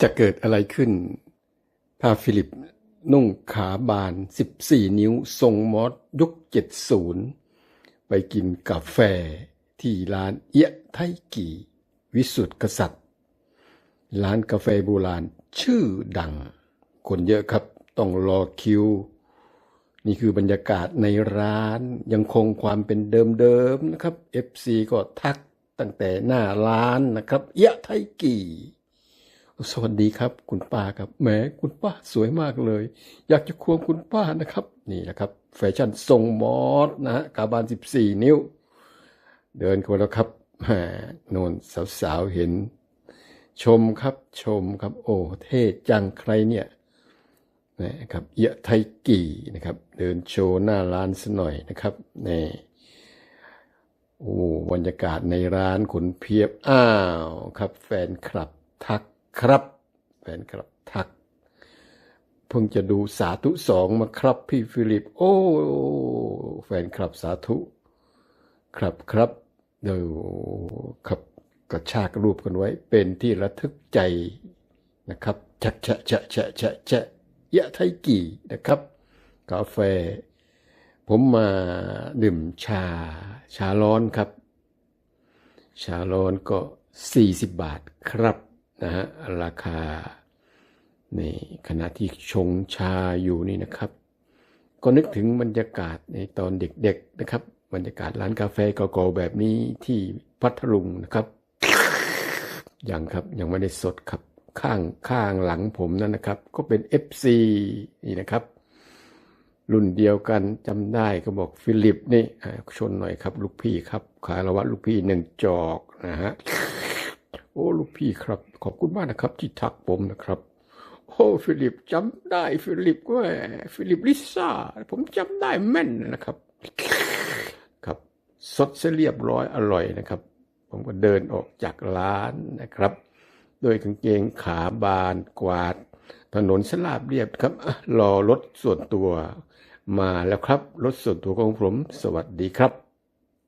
จะเกิดอะไรขึ้น พาฟิลิปนุ่งขาบาน 14 นิ้ว ทรงมอสยุค 70 ไปกินกาแฟที่ร้านเอียะไทกีวิสุทธิกษัตริย์ ร้านกาแฟโบราณชื่อดัง คนเยอะครับต้องรอคิว นี่คือบรรยากาศในร้านยังคงความเป็นเดิมๆนะครับ FC ก็ทักตั้งแต่หน้าร้านนะครับ เอียะไทกี สวัสดีครับ คุณป้าครับแหมคุณป้าสวยมากเลย อยากจะควงคุณป้านะครับ นี่แหละครับ แฟชั่นทรงมอสนะฮะกาบาน 14 นิ้ว เดินเข้าแล้วครับแหมโนนสาวๆเห็น ชมครับชมครับ โอ้เท่จังใครเนี่ยนะครับเอียะไทกี่นะครับ เดินโชว์หน้าร้านซะหน่อยนะครับนี่โอ้บรรยากาศในร้านขนเพียบ อ้าว ครับ แฟนคลับทัก ครับ แฟนคลับทัก เพิ่งจะดูสาธุสองมาครับพี่ฟิลิป โอ้ แฟนคลับสาธุ ครับครับเดี๋ยวครับกระชากรูปกันไว้ เป็นที่ระทึกใจนะครับชะชะชะชะชะชะยะไทกี่นะครับ กาแฟ ผมมาดื่มชา ชาร้อนครับ ชาร้อนก็ 40 บาทครับ นะฮะราคาในขณะที่ชงชาอยู่นี่นะครับ ก็นึกถึงบรรยากาศในตอนเด็กๆนะครับ บรรยากาศร้านกาแฟเก่าๆแบบนี้ที่พัทลุงนะครับยังครับยังไม่ได้สดครับข้างข้างหลังผมนั่นนะครับ ก็เป็น FC นี่นะครับ รุ่นเดียวกันจำได้ก็บอกฟิลิปนี่ชนหน่อยครับ ลูกพี่ครับคารวะลูกพี่หนึ่งจอกนะฮะ โอ้ลูกพี่ครับ ขอบคุณมากนะครับ ที่ทักผมนะครับ โอ้ฟิลิปจำได้ฟิลิปก็ฟิลิปลิซ่าผมจำได้แม่นนะครับครับสดเสียเรียบร้อยอร่อยนะครับ ผมก็เดินออกจากร้านนะครับโดยกางเกงขาบานกวาด ถนนสลาบเรียบครับรอรถส่วนตัวมาแล้วครับ รถส่วนตัวของผม สวัสดีครับ